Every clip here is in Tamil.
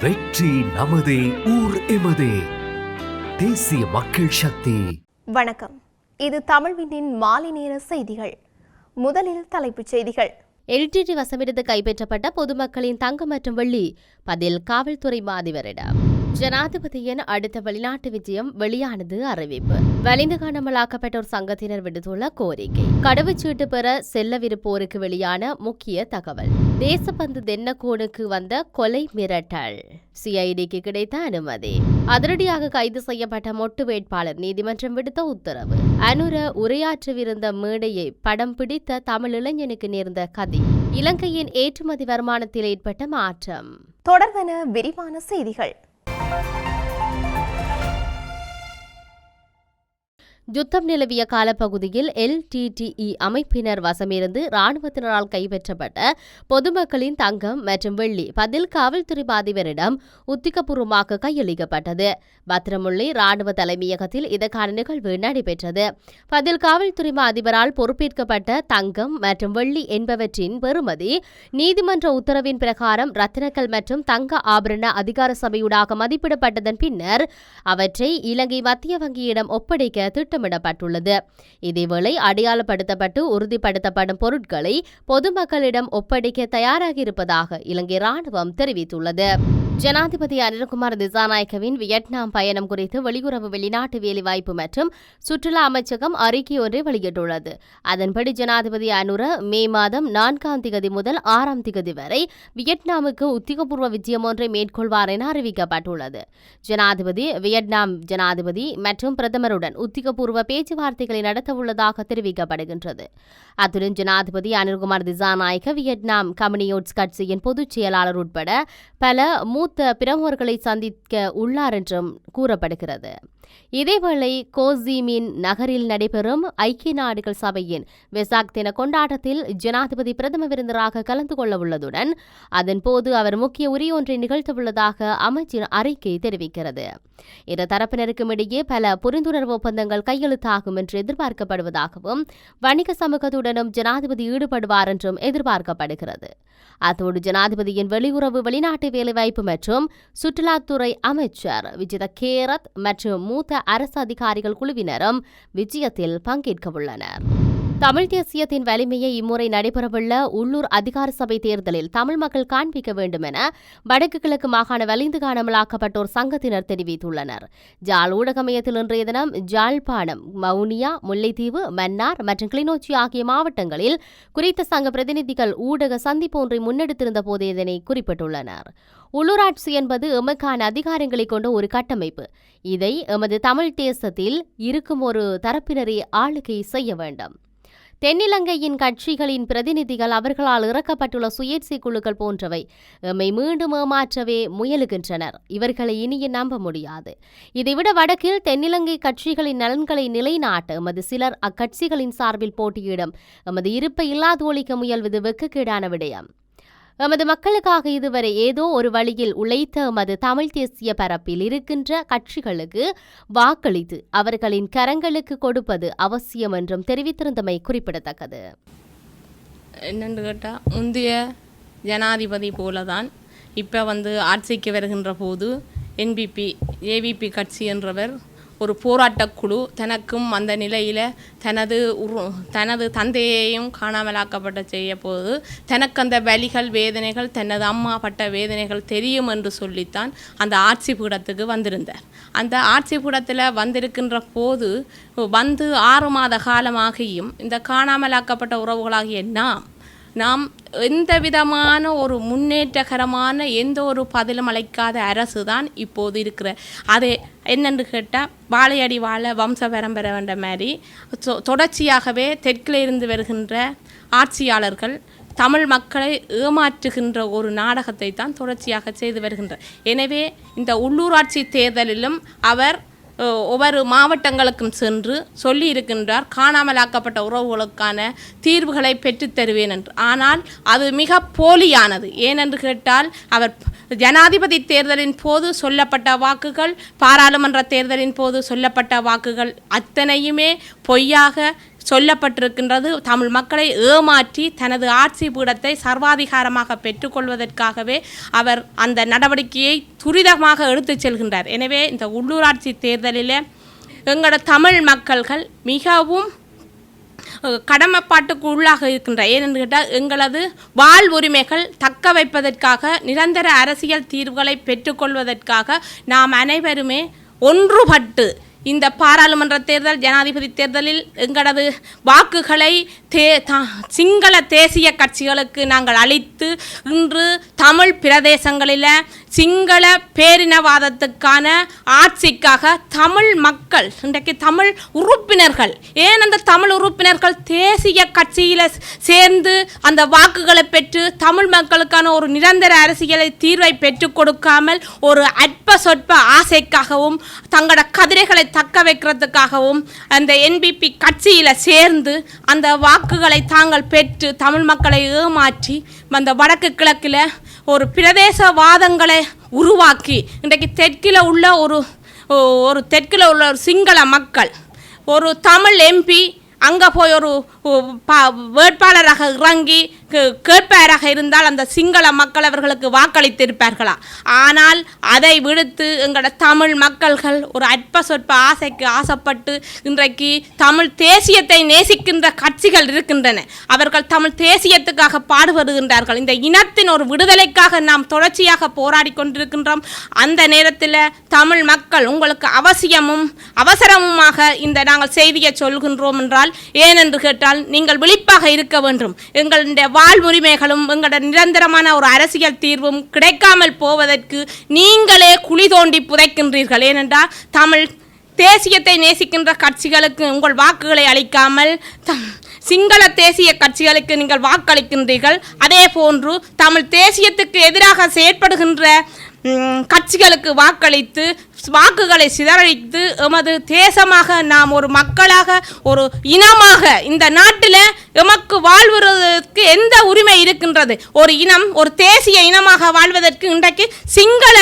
வெற்றி நமதே ஊர் எமதே. தேசிய மக்கள் சக்தி. வணக்கம். இது தமிழ்வினின் மாலை நேர செய்திகள். முதலில் தலைப்புச் செய்திகள். எல்டிடி வசமிருந்து கைப்பற்றப்பட்ட பொதுமக்களின் தங்கம் மற்றும் வெள்ளி. பதில் காவல்துறை மாதிவரிடம். ஜனாதிபதியின் அடுத்த வெளிநாட்டு விஜயம் வெளியானது அறிவிப்பு. வலிந்து காணாமலாக்கப்பட்டோர் சங்கத்தினர் விடுத்துள்ள கோரிக்கை. கடவுச்சீட்டு பெற செல்லவிருப்போருக்கு வெளியான முக்கிய தகவல். தேசப்பந்து தென்னக்கோனுக்கு வந்த கொலை மிரட்டல். சிஐடிக்கு கிடைத்த அனுமதி. அதிரடியாக கைது செய்யப்பட்ட மொட்டு வேட்பாளர் நீதிமன்றம் விடுத்த உத்தரவு. அனுர உரையாற்றவிருந்த மேடையை படம் பிடித்த தமிழ் இளைஞனுக்கு நேர்ந்த கதி. இலங்கையின் ஏற்றுமதி வருமானத்தில் ஏற்பட்ட மாற்றம். தொடர்பென விரிவான செய்திகள். Дякую. யுத்தம் நிலவிய காலப்பகுதியில் எல்டிடிஇ அமைப்பினர் வசமிருந்து ராணுவத்தினரால் கைப்பற்றப்பட்ட பொதுமக்களின் தங்கம் மற்றும் வெள்ளி பதில் காவல்துறை அதிபரிடம் உத்திகபூர்வமாக கையளிக்கப்பட்டது. பத்திரமுள்ளி ராணுவ தலைமையகத்தில் இதற்கான நிகழ்வு நடைபெற்றது. பதில் காவல்துறை அதிபரால் பொறுப்பேற்கப்பட்ட தங்கம் மற்றும் வெள்ளி என்பவற்றின் பெறுமதி நீதிமன்ற உத்தரவின் பிரகாரம் ரத்தினக்கல் மற்றும் தங்க ஆபரண அதிகார சபையூடாக மதிப்பிடப்பட்டதன் பின்னர் அவற்றை இலங்கை மத்திய வங்கியிடம் ஒப்படைக்க திட்டமிடப்பட்டுள்ளது. இதேவேளை அடையாளப்படுத்தப்பட்டு உறுதிப்படுத்தப்படும் பொருட்களை பொதுமக்களிடம் ஒப்படைக்க தயாராக இருப்பதாக இலங்கை ராணுவம் தெரிவித்துள்ளது. ஜனாதிபதி அனில்குமார் திசாநாயக்கவின் வியட்நாம் பயணம் குறித்து வெளியுறவு வெளிநாட்டு வேலைவாய்ப்பு மற்றும் சுற்றுலா அமைச்சகம் அறிக்கை ஒன்றை வெளியிட்டுள்ளது. அதன்படி ஜனாதிபதி அனுர மே மாதம் நான்காம் திகதி முதல் ஆறாம் திகதி வரை வியட்நாமுக்கு உத்தியோகபூர்வ விஜயம் ஒன்றை மேற்கொள்வார் என அறிவிக்கப்பட்டுள்ளது. ஜனாதிபதி வியட்நாம் ஜனாதிபதி மற்றும் பிரதமருடன் உத்தியோகபூர்வ பேச்சுவார்த்தைகளை நடத்தவுள்ளதாக தெரிவிக்கப்படுகின்றது. அத்துடன் ஜனாதிபதி அனில்குமார் திசாநாயக வியட்நாம் கம்யூனிஸ்ட் கட்சியின் பொதுச் செயலாளர் உட்பட பல மூத்த பிரமுகர்களை சந்திக்க உள்ளார் என்றும் கூறப்படுகிறது. இதேவேளை கோசிமின் நகரில் நடைபெறும் ஐக்கிய நாடுகள் சபையின் வெசாக் தின கொண்டாட்டத்தில் ஜனாதிபதி பிரதம விருந்தராக கலந்து கொள்ள உள்ளதுடன் அதன்போது அவர் முக்கிய உரையொன்றை நிகழ்த்தவுள்ளதாக அமைச்சின் அறிக்கை தெரிவிக்கிறது. இரு தரப்பினருக்கும் இடையே பல புரிந்துணர்வு ஒப்பந்தங்கள் கையெழுத்தாகும் என்று எதிர்பார்க்கப்படுவதாகவும் வணிக சமூகத்துடனும் ஜனாதிபதி ஈடுபடுவார் என்றும் எதிர்பார்க்கப்படுகிறது. அத்தோடு ஜனாதிபதியின் வெளியுறவு வெளிநாட்டு வேலைவாய்ப்பு மற்றும் சுற்றுலாத்துறை அமைச்சர் விஜித கேரத் மற்றும் மூத்த அரசு அதிகாரிகள் குழுவினரும் விஜயத்தில் பங்கேற்க உள்ளனர் தமிழ் தேசியத்தின் வலிமையை இம்முறை நடைபெறவுள்ள உள்ளூர் அதிகார சபை தேர்தலில் தமிழ் மக்கள் காண்பிக்க வேண்டும் என வடக்கு கிழக்கு மாகாண வலிந்து காணாமலாக்கப்பட்டோர் சங்கத்தினர் தெரிவித்துள்ளனர். ஜால் ஊடக மையத்தில் இன்றைய தினம் ஜாழ்ப்பாணம் மவுனியா முல்லைத்தீவு மன்னார் மற்றும் கிளிநொச்சி ஆகிய மாவட்டங்களில் குறித்த சங்க பிரதிநிதிகள் ஊடக சந்திப்பு ஒன்றை முன்னெடுத்திருந்த போது இதனை குறிப்பிட்டுள்ளனர். உள்ளூராட்சி என்பது எமக்கான அதிகாரங்களை கொண்ட ஒரு கட்டமைப்பு. இதை எமது தமிழ் தேசத்தில் இருக்கும் ஒரு தரப்பினரை ஆளுகை செய்ய வேண்டும். தென்னிலங்கையின் கட்சிகளின் பிரதிநிதிகள் அவர்களால் இறக்கப்பட்டுள்ள சுயேட்சை குழுக்கள் போன்றவை எம்மை மீண்டும் ஏமாற்றவே முயலுகின்றனர். இவர்களை இனிய நம்ப முடியாது. இதைவிட வடக்கில் தென்னிலங்கை கட்சிகளின் நலன்களை நிலைநாட்ட எமது சிலர் அக்கட்சிகளின் சார்பில் போட்டியிடும். எமது இருப்பை இல்லாதொழிக்க முயல்வது வெக்குக்கீடான விடயம். எமது மக்களுக்காக இதுவரை ஏதோ ஒரு வழியில் உழைத்த எமது தமிழ் தேசிய பரப்பில் இருக்கின்ற கட்சிகளுக்கு வாக்களித்து அவர்களின் கரங்களுக்கு கொடுப்பது அவசியம் என்றும் தெரிவித்திருந்தமை குறிப்பிடத்தக்கது. என்னென்று கேட்டால் முந்தைய ஜனாதிபதி போல தான் இப்போ வந்து ஆட்சிக்கு வருகின்ற போது என்பிபி ஏவிபி கட்சி என்றவர் ஒரு போராட்டக் குழு தனக்கும் அந்த நிலையில் தனது உரு தனது தந்தையையும் காணாமலாக்கப்பட்ட செய்ய போது தனக்கு அந்த வலிகள் வேதனைகள் தனது அம்மா பட்ட வேதனைகள் தெரியும் என்று சொல்லித்தான் அந்த ஆட்சி பீடத்துக்கு வந்திருந்தார். அந்த ஆட்சி பீடத்தில் வந்திருக்கின்ற போது வந்து ஆறு மாத காலமாகியும் இந்த காணாமலாக்கப்பட்ட உறவுகளாகிய நாம் நாம் எந்த விதமான ஒரு முன்னேற்றகரமான எந்த ஒரு பதிலும் அளிக்காத அரசு தான் இப்போது இருக்கிற அதே என்னென்று கேட்டால் வாழையடி வாழ வம்ச பரம்பரை வேண்ட மாதிரி தொ- தொடர்ச்சியாகவே தெற்கில் இருந்து வருகின்ற ஆட்சியாளர்கள் தமிழ் மக்களை ஏமாற்றுகின்ற ஒரு நாடகத்தை தான் தொடர்ச்சியாக செய்து வருகின்ற. எனவே இந்த உள்ளூராட்சி தேர்தலிலும் அவர் ஒவ்வொரு மாவட்டங்களுக்கும் சென்று சொல்லி இருக்கின்றார் காணாமலாக்கப்பட்ட உறவுகளுக்கான தீர்வுகளை பெற்றுத்தருவேன் என்று. ஆனால் அது மிக போலியானது. ஏனென்று கேட்டால் அவர் ஜனாதிபதி தேர்தலின் போது சொல்லப்பட்ட வாக்குகள் பாராளுமன்ற தேர்தலின் போது சொல்லப்பட்ட வாக்குகள் அத்தனையுமே பொய்யாக சொல்லப்பட்டிருக்கின்றது. தமிழ் மக்களை ஏமாற்றி தனது ஆட்சி பீடத்தை சர்வாதிகாரமாக பெற்றுக்கொள்வதற்காகவே அவர் அந்த நடவடிக்கையை துரிதமாக எடுத்துச் செல்கின்றார். எனவே இந்த உள்ளூராட்சி தேர்தலில் எங்களோட தமிழ் மக்கள்கள் மிகவும் கடமைப்பாட்டுக்கு உள்ளாக இருக்கின்ற ஏனென்று கேட்டால் எங்களது வாழ் உரிமைகள் தக்க வைப்பதற்காக நிரந்தர அரசியல் தீர்வுகளை பெற்றுக்கொள்வதற்காக நாம் அனைவருமே ஒன்றுபட்டு இந்த பாராளுமன்ற தேர்தல் ஜனாதிபதி தேர்தலில் எங்களது வாக்குகளை தே த- சிங்கள தேசிய கட்சிகளுக்கு நாங்கள் அளித்து இன்று தமிழ் பிரதேசங்களில் சிங்கள பேரினவாதத்துக்கான ஆட்சிக்காக தமிழ் மக்கள் இன்றைக்கு தமிழ் உறுப்பினர்கள் ஏன் அந்த தமிழ் உறுப்பினர்கள் தேசிய கட்சியில் சேர்ந்து அந்த வாக்குகளை பெற்று தமிழ் மக்களுக்கான ஒரு நிரந்தர அரசியலை தீர்வை பெற்றுக் கொடுக்காமல் ஒரு அற்ப சொற்ப ஆசைக்காகவும் தங்களோட கதிரைகளை தக்க வைக்கிறதுக்காகவும் அந்த என்பிபி கட்சியில் சேர்ந்து அந்த வாக்குகளை தாங்கள் பெற்று தமிழ் மக்களை ஏமாற்றி அந்த வடக்கு கிழக்கில் ஒரு பிரதேசவாதங்களை உருவாக்கி இன்றைக்கு தெற்கில் உள்ள ஒரு ஒரு தெற்கில் உள்ள ஒரு சிங்கள மக்கள் ஒரு தமிழ் எம்பி அங்கே போய் ஒரு வேட்பாளராக இறங்கி கேட்பாராக இருந்தால் அந்த சிங்கள மக்கள் அவர்களுக்கு வாக்களித்திருப்பார்களா? ஆனால் அதை விடுத்து எங்களோட தமிழ் மக்கள்கள் ஒரு அற்ப சொற்ப ஆசைக்கு ஆசைப்பட்டு இன்றைக்கு தமிழ் தேசியத்தை நேசிக்கின்ற கட்சிகள் இருக்கின்றன. அவர்கள் தமிழ் தேசியத்துக்காக பாடுபடுகின்றார்கள். இந்த இனத்தின் ஒரு விடுதலைக்காக நாம் தொடர்ச்சியாக போராடி கொண்டிருக்கின்றோம். அந்த நேரத்தில் தமிழ் மக்கள் உங்களுக்கு அவசியமும் அவசரமுமாக இந்த நாங்கள் செய்தியை சொல்கின்றோம் என்றால் ஏனென்று கேட்டால் நீங்கள் விழிப்பாக இருக்க வேண்டும். எங்களுடைய வாழ்வுரிமைகளும் எங்களோட நிரந்தரமான ஒரு அரசியல் தீர்வும் கிடைக்காமல் போவதற்கு நீங்களே குழி தோண்டி புதைக்கின்றீர்கள். ஏனென்றால் தமிழ் தேசியத்தை நேசிக்கின்ற கட்சிகளுக்கு உங்கள் வாக்குகளை அளிக்காமல் சிங்கள தேசிய கட்சிகளுக்கு நீங்கள் வாக்களிக்கின்றீர்கள். அதே போன்று தமிழ் தேசியத்துக்கு எதிராக செயற்படுகின்ற கட்சிகளுக்கு வாக்களித்து வாக்குகளை சிதறடித்து எமது தேசமாக நாம் ஒரு மக்களாக ஒரு இனமாக இந்த நாட்டில் எமக்கு வாழ்வதற்கு எந்த உரிமை இருக்கின்றது? ஒரு இனம் ஒரு தேசிய இனமாக வாழ்வதற்கு இன்றைக்கு சிங்கள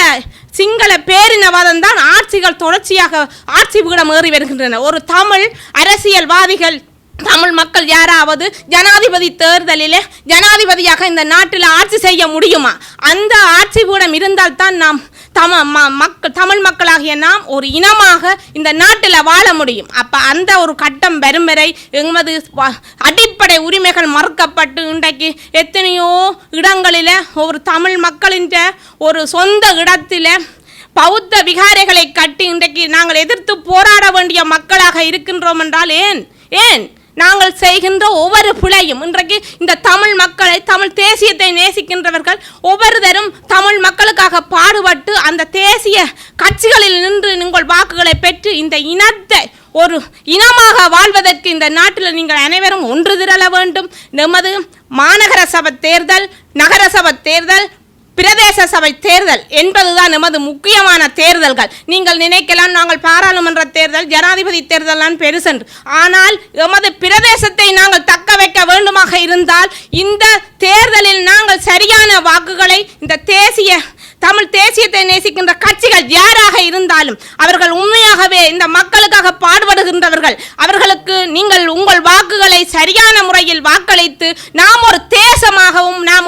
சிங்கள பேரினவாதம் தான் ஆட்சிகள் தொடர்ச்சியாக ஆட்சி பீடம் ஏறி வருகின்றன ஒரு தமிழ் அரசியல்வாதிகள் தமிழ் மக்கள் யாராவது ஜனாதிபதி தேர்தலில் ஜனாதிபதியாக இந்த நாட்டில் ஆட்சி செய்ய முடியுமா? அந்த ஆட்சி கூடம் இருந்தால்தான் நாம் தம ம- மக்கள் தமிழ் மக்களாகிய நாம் ஒரு இனமாக இந்த நாட்டில் வாழ முடியும். அப்போ அந்த ஒரு கட்டம் வரும் வரை எமது அடிப்படை உரிமைகள் மறுக்கப்பட்டு இன்றைக்கு எத்தனையோ இடங்களில் ஒரு தமிழ் மக்களின் ஒரு சொந்த இடத்தில் பௌத்த விகாரைகளை கட்டி இன்றைக்கு நாங்கள் எதிர்த்து போராட வேண்டிய மக்களாக இருக்கின்றோம் என்றால் ஏன்? ஏன்? நாங்கள் செய்கின்ற ஒவ்வொரு பிழையும் இன்றைக்கு இந்த தமிழ் மக்களை தமிழ் தேசியத்தை நேசிக்கின்றவர்கள் ஒவ்வொருதரும் தமிழ் மக்களுக்காக பாடுபட்டு அந்த தேசிய கட்சிகளில் நின்று உங்கள் வாக்குகளை பெற்று இந்த இனத்தை ஒரு இனமாக வாழ்வதற்கு இந்த நாட்டில் நீங்கள் அனைவரும் ஒன்று திரள வேண்டும். நமது மாநகர சபை தேர்தல் நகர சபை தேர்தல் பிரதேச சபை தேர்தல் என்பதுதான் நமது முக்கியமான தேர்தல்கள். நீங்கள் நினைக்கலாம் நாங்கள் பாராளுமன்ற தேர்தல் ஜனாதிபதி தேர்தல் பெருசென்று ஆனால் எமது பிரதேசத்தை நாங்கள் தக்க வைக்க வேண்டுமாக இருந்தால் இந்த தேர்தலில் நாங்கள் சரியான வாக்குகளை இந்த தேசிய தமிழ் தேசியத்தை நேசிக்கின்ற கட்சிகள் யாராக இருந்தாலும் அவர்கள் உண்மையாகவே இந்த மக்களுக்காக பாடுபடுகின்றவர்கள். அவர்களுக்கு நீங்கள் உங்கள் வாக்குகளை சரியான முறையில் வாக்களித்து நாம் ஒரு தேசமாகவும் நாம்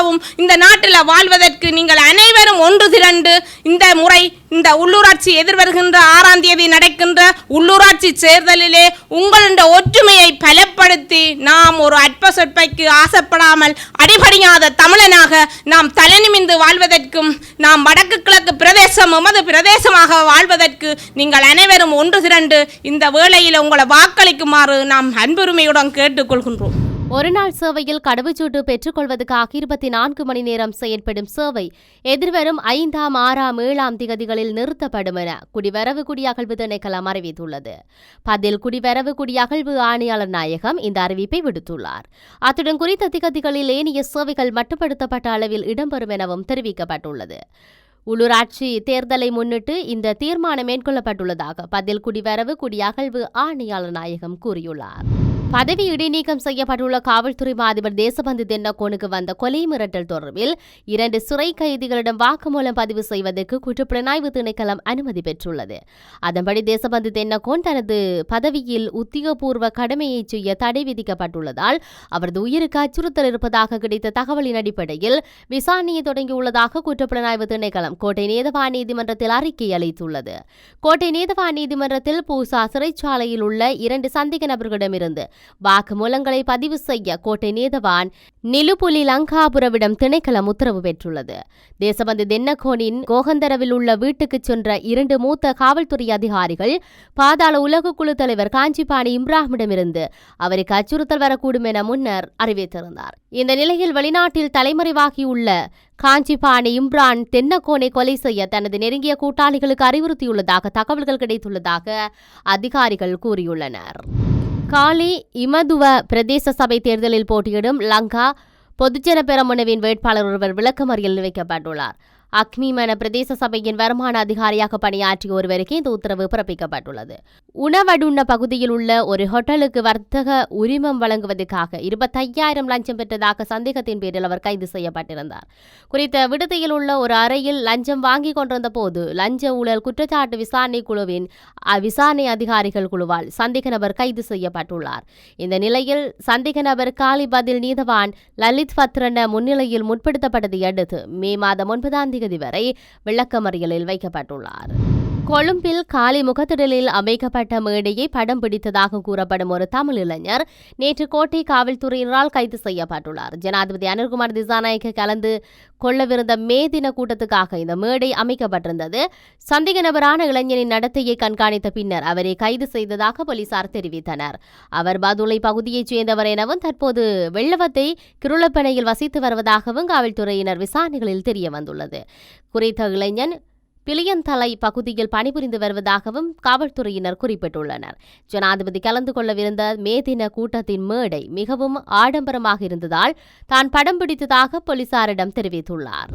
ஒரு இந்த நாட்டில் வாழ்வதற்கு நீங்கள் அனைவரும் ஒன்று திரண்டு இந்த முறை இந்த உள்ளூராட்சி எதிர்வருகின்ற ஆறாம் தேதி நடக்கின்ற உள்ளூராட்சி தேர்தலிலே உங்களுடைய ஒற்றுமையை பலப்படுத்தி நாம் ஒரு அற்ப சொற்பைக்கு ஆசைப்படாமல் அடிபடியாத தமிழனாக நாம் தலைநிமிந்து வாழ்வதற்கும் நாம் வடக்கு கிழக்கு பிரதேசம் எமது பிரதேசமாக வாழ்வதற்கு நீங்கள் அனைவரும் ஒன்று திரண்டு இந்த வேளையில் உங்களை வாக்களிக்குமாறு நாம் அன்புரிமையுடன் கேட்டுக்கொள்கின்றோம். ஒருநாள் சேவையில் கடவுச்சீட்டு பெற்றுக்கொள்வதற்காக இருபத்தி நான்கு மணி நேரம் செயற்படும் சேவை எதிர்வரும் ஐந்தாம் ஆறாம் ஏழாம் திகதிகளில் நிறுத்தப்படும் என குடிவரவு குடியகழ்வு திணைக்களம் அறிவித்துள்ளது. பதில் குடிவரவு குடியகழ்வு ஆணையாளர் நாயகம் இந்த அறிவிப்பை விடுத்துள்ளார். அத்துடன் குறித்த திகதிகளில் ஏனைய சேவைகள் மட்டுப்படுத்தப்பட்ட அளவில் இடம்பெறும் எனவும் தெரிவிக்கப்பட்டுள்ளது. உள்ளூராட்சி தேர்தலை முன்னிட்டு இந்த தீர்மானம் மேற்கொள்ளப்பட்டுள்ளதாக பதில் குடிவரவு குடியகழ்வு ஆணையாளர் நாயகம் கூறியுள்ளார். பதவி இடைநீக்கம் செய்யப்பட்டுள்ள காவல்துறை மாதிபர் தேசபந்து தென்னக்கோனுக்கு வந்த கொலை மிரட்டல் தொடர்பில் இரண்டு சிறை கைதிகளிடம் வாக்குமூலம் பதிவு செய்வதற்கு குற்றப்புலனாய்வு திணைக்களம் அனுமதி பெற்றுள்ளது. அதன்படி தேசபந்து தென்னக்கோன் தனது பதவியில் உத்தியோகபூர்வ கடமையை செய்ய தடை விதிக்கப்பட்டுள்ளதால் அவரது உயிருக்கு அச்சுறுத்தல் இருப்பதாக கிடைத்த தகவலின் அடிப்படையில் விசாரணையை தொடங்கியுள்ளதாக குற்றப்புலனாய்வு திணைக்களம் கோட்டை நேதவா நீதிமன்றத்தில் அறிக்கை அளித்துள்ளது. கோட்டை நேதவா நீதிமன்றத்தில் பூசா சிறைச்சாலையில் உள்ள இரண்டு சந்தேக நபர்களிடமிருந்து வாக்குமூலங்களை பதிவு செய்ய கோட்டை நீதவான் நிலுபுலி லங்காபுரவிடம் திணைக்களம் உத்தரவு பெற்றுள்ளது. தேசபந்து தென்னகோனின் கோகந்தரவில் உள்ள வீட்டுக்கு சென்ற இரண்டு மூத்த காவல்துறை அதிகாரிகள் பாதாள உலக குழு தலைவர் காஞ்சிபாணி இம்ராஹிமிடமிருந்து அவருக்கு அச்சுறுத்தல் வரக்கூடும் என முன்னர் அறிவித்திருந்தார். இந்த நிலையில் வெளிநாட்டில் தலைமறைவாகியுள்ள காஞ்சிபாணி இம்ரான் தென்னக்கோனை கொலை செய்ய தனது நெருங்கிய கூட்டாளிகளுக்கு அறிவுறுத்தியுள்ளதாக தகவல்கள் கிடைத்துள்ளதாக அதிகாரிகள் கூறியுள்ளனர். காலி இமதுவ பிரதேச சபை தேர்தலில் போட்டியிடும் லங்கா பொதுஜன பெரமுனவின் வேட்பாளர் ஒருவர் விளக்கமறியல் வைக்கப்பட்டுள்ளார். அக்னிமன பிரதேச சபையின் வருமான அதிகாரியாக பணியாற்றிய ஒருவருக்கு இந்த உத்தரவு பிறப்பிக்கப்பட்டுள்ளது. உணவடுண்ண பகுதியில் உள்ள ஒரு ஹோட்டலுக்கு வர்த்தக உரிமம் வழங்குவதற்காக இருபத்தையாயிரம் லஞ்சம் பெற்றதாக சந்தேகத்தின் பேரில் அவர் கைது செய்யப்பட்டிருந்தார். குறித்த விடுதியில் உள்ள ஒரு அறையில் லஞ்சம் வாங்கி கொண்டிருந்த போது லஞ்ச ஊழல் குற்றச்சாட்டு விசாரணை குழுவின் விசாரணை அதிகாரிகள் குழுவால் சந்தேக நபர் கைது செய்யப்பட்டுள்ளார். இந்த நிலையில் சந்தேக நபர் காலி பதில் நீதவான் லலித் பத்ரன முன்னிலையில் முற்படுத்தப்பட்டதை அடுத்து மே மாதம் ஒன்பதாம் தேதி வரை விளக்கமறியலில் வைக்கப்பட்டுள்ளார். கொழும்பில் காலி முகத்திடலில் அமைக்கப்பட்ட மேடையை படம் பிடித்ததாக கூறப்படும் ஒரு தமிழ் இளைஞர் நேற்று கோட்டை காவல்துறையினரால் கைது செய்யப்பட்டுள்ளார். ஜனாதிபதி அனில்குமார் திசாநாயக்க கலந்து கொள்ளவிருந்த மே தின கூட்டத்துக்காக இந்த மேடை அமைக்கப்பட்டிருந்தது. சந்தேக நபரான இளைஞனின் நடத்தையை கண்காணித்த பின்னர் அவரை கைது செய்ததாக போலீசார் தெரிவித்தனர். அவர் பதுளை பகுதியைச் சேர்ந்தவர் எனவும் தற்போது வெள்ளவத்தை கிருளப்பனையில் வசித்து வருவதாகவும் காவல்துறையினர் விசாரணைகளில் தெரிய வந்துள்ளது குறித்த இளைஞன் பிளியந்தலை பகுதியில் பணிபுரிந்து வருவதாகவும் காவல்துறையினர் குறிப்பிட்டுள்ளனர். ஜனாதிபதி கலந்து கொள்ளவிருந்த மே தின கூட்டத்தின் மேடை மிகவும் ஆடம்பரமாக இருந்ததால் தான் படம் பிடித்ததாக போலீசாரிடம் தெரிவித்துள்ளார்.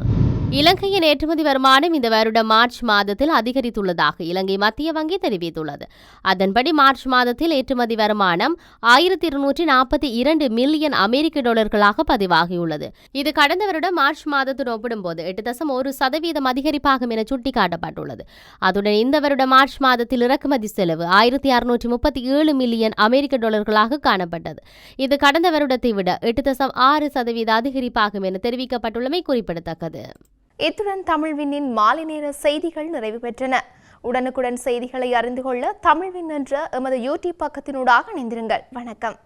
இலங்கையின் ஏற்றுமதி வருமானம் இந்த வருடம் மார்ச் மாதத்தில் அதிகரித்துள்ளதாக இலங்கை மத்திய வங்கி தெரிவித்துள்ளது. அதன்படி மார்ச் மாதத்தில் ஏற்றுமதி வருமானம் ஆயிரத்தி இருநூற்றி நாற்பத்தி இரண்டு மில்லியன் அமெரிக்க டாலர்களாக பதிவாகியுள்ளது. இது கடந்த வருடம் மார்ச் மாதத்துடன் ஒப்பிடும்போது எட்டு தசம் ஒரு சதவீதம் அதிகரிப்பாகும் என சுட்டிக்காட்டப்பட்டுள்ளது. அதுடன் இந்த வருடம் மார்ச் மாதத்தில் இறக்குமதி செலவு ஆயிரத்தி அறுநூற்றி முப்பத்தி ஏழு மில்லியன் அமெரிக்க டாலர்களாக காணப்பட்டது. இது கடந்த வருடத்தை விட எட்டு தசம் ஆறு சதவீத அதிகரிப்பாகும் என தெரிவிக்கப்பட்டுள்ளமை குறிப்பிடத்தக்கது. இத்துடன் தமிழ்விண்ணின் மாலை நேர செய்திகள் நிறைவு பெற்றன. உடனுக்குடன் செய்திகளை அறிந்து கொள்ள தமிழ்வின் என்ற எமது யூடியூப் பக்கத்தினூடாக இணைந்திருங்கள். வணக்கம்.